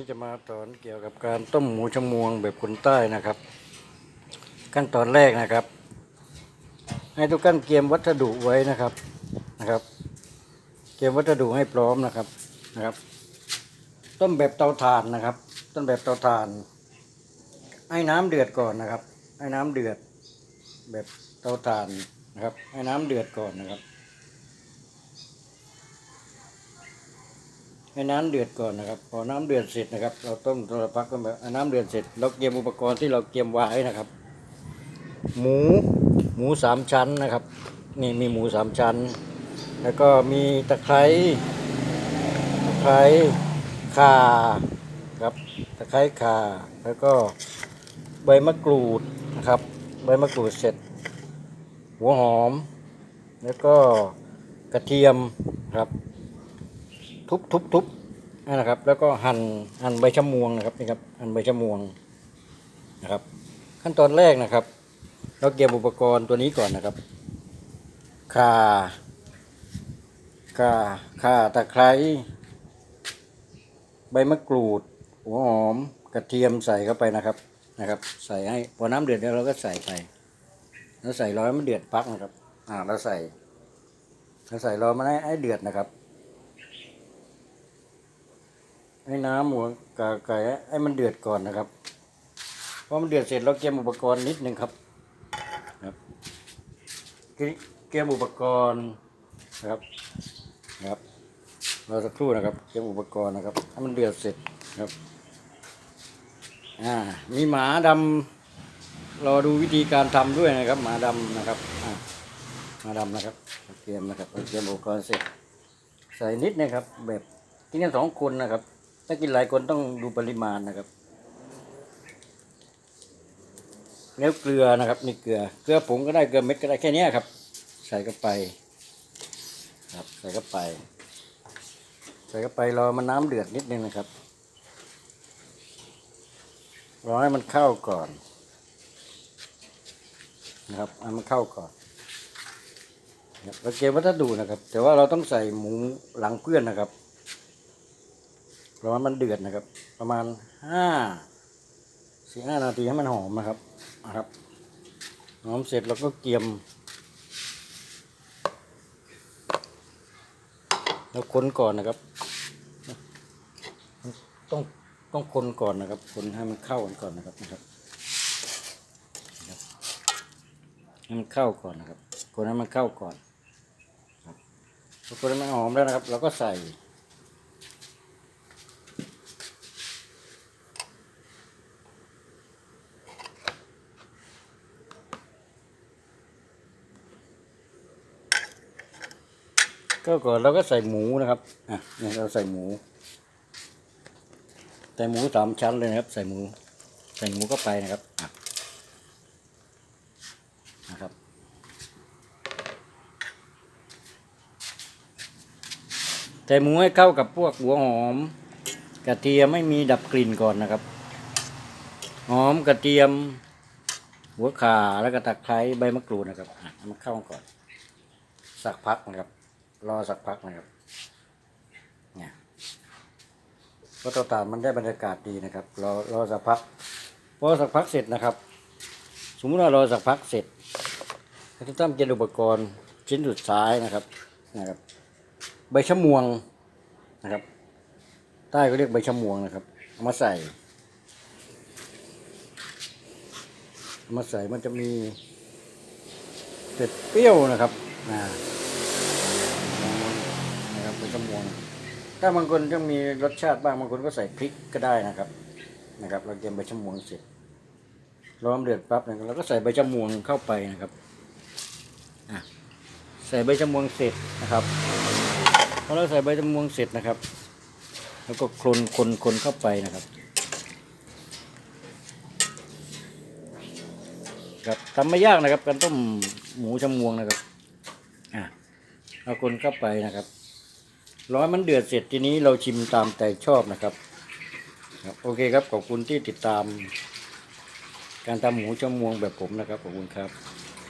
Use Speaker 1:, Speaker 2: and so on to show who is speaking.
Speaker 1: นี้จะมาสอนเกี่ยวกับการต้มหมูชมวงแบบคนใต้นะครับ ขั้นตอนแรกนะครับ ให้ทุกท่านเตรียมวัสดุไว้นะครับนะครับเตรียมวัสดุให้พร้อมนะครับนะครับ ต้มแบบเตาถ่านนะครับ ต้มแบบเตาถ่าน ให้น้ำเดือดก่อนนะครับ ให้น้ำเดือด แบบเตาถ่านนะครับ ให้น้ำเดือดก่อนนะครับ ให้น้ำเดือดก่อนนะครับ พอน้ำเดือดเสร็จนะครับ เราต้มตัวพักก็แบบน้ำเดือดเสร็จเราเตรียมอุปกรณ์ที่เราเตรียมไว้นะครับ หมูหมูสามชั้นนะครับ นี่มีหมูสามชั้น แล้วก็มีตะไคร้ตะไคร้ข่าครับตะไคร้ข่าแล้วก็ใบมะกรูดนะครับ ใบมะกรูดเสร็จ หัวหอม แล้วก็กระเทียมครับ ทุบทุบทุบนะครับ แล้วก็หั่นหั่นใบชะมวงนะครับนี่ครับหั่นใบชะมวงนะครับ ขั้นตอนแรกนะครับ เราเก็บอุปกรณ์ตัวนี้ก่อนนะครับข่าข่าข่าตะไคร้ใบมะกรูด หัวหอมกระเทียมใส่เข้าไปนะครับนะครับ ใส่ให้พอน้ำเดือดแล้วเราก็ใส่ไปแล้วใส่รอให้มันเดือดพักนะครับ อ่าเราใส่เราใส่รอมันให้เดือดนะครับ ให้น้ำหมูกาไก่ให้มันเดือดก่อนนะครับพอมันเดือดเสร็จเราเตรียมอุปกรณ์นิดนึงครับครับเตรียมอุปกรณ์นะครับนะครับ เราสักครู่นะครับเตรียมอุปกรณ์นะครับให้มันเดือดเสร็จครับอ่ามีหมาดำรอดูวิธีการทำด้วยนะครับ หมาดำนะครับอ่าหมาดำนะครับเตรียมนะครับเตรียมอุปกรณ์เสร็จใส่นิดนะครับแบบกินกันสองคนนะครับ ถ้ากินหลายคนต้องดูปริมาณนะครับ แล้วเกลือนะครับนี่เกลือ เกลือผงก็ได้เกลือเม็ดก็ได้แค่นี้ครับ ใส่เข้าไป ครับใส่เข้าไป ใส่เข้าไปรอมันน้ำเดือดนิดนึงนะครับรอให้มันเข้าก่อน นะครับให้มันเข้าก่อนเราเก็บวัสดุนะครับ แต่ว่าเราต้องใส่หมูหลังเพื่อนนะครับ ปรอให้มันเดือดนะครับ ประมาณห้าสี่ห้านาทีให้มันหอมนะครับนะครับหอมเสร็จเราก็เกียมเราคนก่อนนะครับ ต้องต้องคนก่อนนะครับ คนให้มันเข้ากันก่อนนะครับนะครับให้มันเข้าก่อนนะครับ คนให้มันเข้าก่อนพอคนมันหอมแล้วนะครับ เราก็ใส่ ก็ก่อนเราก็ใส่หมูนะครับอะเนี่ยเราใส่หมู ใส่หมูสามชั้นเลยนะครับ ใส่หมู ใส่หมูเข้าไปนะครับอะนะครับใส่หมูให้เข้ากับพวกหัวหอม กระเทียมไม่มีดับกลิ่นก่อนนะครับ หอมกระเทียม หัวข่าแล้วก็ตะไคร้ใบมะกรูดนะครับอะมันเข้าก่อน สักพักนะครับ รอสักพักนะครับ เนี่ยเพราะต่านมันได้บรรยากาศดีนะครับ รอรอสักพัก พอสักพักเสร็จนะครับ สมมติว่ารอสักพักเสร็จให้ทุกท่านเตรียมอุปกรณ์ชิ้นสุดท้ายนะครับ นะครับ ใบชะมวงนะครับ ใต้ก็เรียกใบชะมวงนะครับเอามาใส่เอามาใส่มันจะมีเผ็ดเปรี้ยวนะครับอ่า นะครับใบชะมวงถ้าบางคนจะมีรสชาติบ้างบางคนก็ใส่พริกก็ได้นะครับ นะครับ เราเตรียมใบชะมวงเสร็จร้อมเดือดปั๊บเนี่ยเราก็ใส่ใบชะมวงเข้าไปนะครับอะใส่ใบชะมวงเสร็จนะครับพอเราใส่ใบจำมวงเสร็จนะครับ แล้วก็คนคนคนเข้าไปนะครับครับทำไม่ยากนะครับ การต้มหมูชะมวงนะครับอะเอาคนเข้าไปนะครับ ร้อยมันเดือดเสร็จทีนี้เราชิมตามใจชอบนะครับครับ โอเคครับขอบคุณที่ติดตาม การทำหมูชะมวงแบบผมนะครับขอบคุณครับ